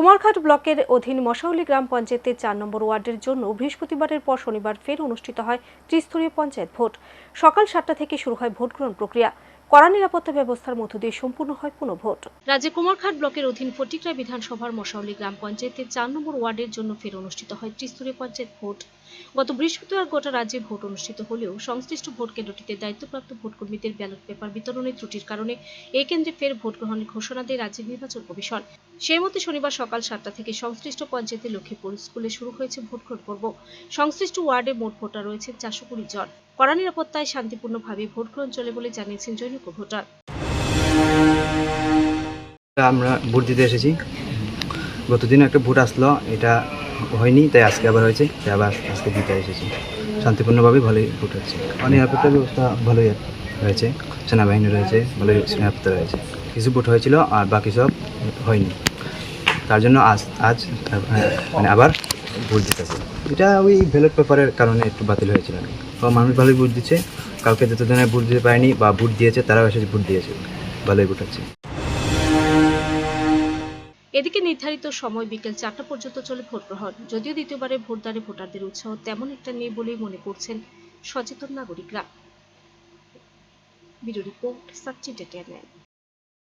কুমারঘাট ব্লকের অধীন মশাউলি গ্রাম পঞ্চায়েতের চার নম্বর ওয়ার্ডের জন্য বৃহস্পতিবারের পর শনিবার ফের অনুষ্ঠিত হয় ত্রিস্তরীয় পঞ্চায়েত ভোট। সকাল সাতটা থেকে শুরু হয় ভোট গ্রহণ প্রক্রিয়া। কড়া নিরাপত্তা ব্যবস্থার মধ্য দিয়ে সম্পূর্ণ হয় কোনো ভোট রাজ্যে কুমারঘাট ব্লকের অধীন ফটিকরা বিধানসভার মশাউলি গ্রাম পঞ্চায়েতের চার নম্বর ওয়ার্ডের জন্য ফের অনুষ্ঠিত হয় ত্রিস্তরীয় পঞ্চায়েত ভোট। গত বৃহস্পতিবার গোটা রাজ্যে ভোট অনুষ্ঠিত হলেও সংশ্লিষ্ট ভোট কেন্দ্রটিতে দায়িত্বপ্রাপ্ত ভোটকর্মীদের ব্যালট পেপার বিতরণের ত্রুটির কারণে এই কেন্দ্রে ফের ভোট গ্রহণের ঘোষণা দেয় রাজ্যের নির্বাচন কমিশন। সেই মতে শনিবার সকাল সাতটা থেকে সংশ্লিষ্ট পঞ্চায়েতের লক্ষ্মীপুর স্কুলে শুরু হয়েছে ভোট গ্রহণ পর্ব। সংশ্লিষ্ট ওয়ার্ডে মোট ভোটার রয়েছে চারশো কুড়ি জন। কড়া নিরাপত্তায় শান্তিপূর্ণভাবে ভোট গ্রহণ চলে বলে জানিয়েছেন জৈনিক ভোটার আমরা ভোট দিতে এসেছি। গতদিন একটা ভোট আসলো, এটা হয়নি, তাই আজকে আবার হয়েছে, তাই আবার আজকে দিতে এসেছি। শান্তিপূর্ণভাবে ভালোই ভোট হচ্ছে। নিরাপত্তা ব্যবস্থা ভালোই রয়েছে সেনাবাহিনী রয়েছে, ভালোই নিরাপত্তা রয়েছে। কিছু ভোট হয়েছিল আর বাকি সব হয়নি। তার জন্য আজ আজ মানে আবার ভোট দিতেছে। এটা ওই ব্যালট পেপারের কারণে একটু বাতিল হয়েছিল। তো মানুষ ভালোই ভোট দিচ্ছে, কাউকে যতজনে ভোট দিতে পারেনি বা ভোট দিয়েছে, তারাও এসে ভোট দিয়েছে। ভালোই ভোট হচ্ছে। এদিকে নির্ধারিত সময় বিকেল চারটা পর্যন্ত চলে ভোট গ্রহণ যদিও দ্বিতীয়বারে ভোটদানে ভোটারদের উৎসাহ তেমন একটা নেই বলেই মনে করছেন সচেতন নাগরিকরা। Bureau report entertainment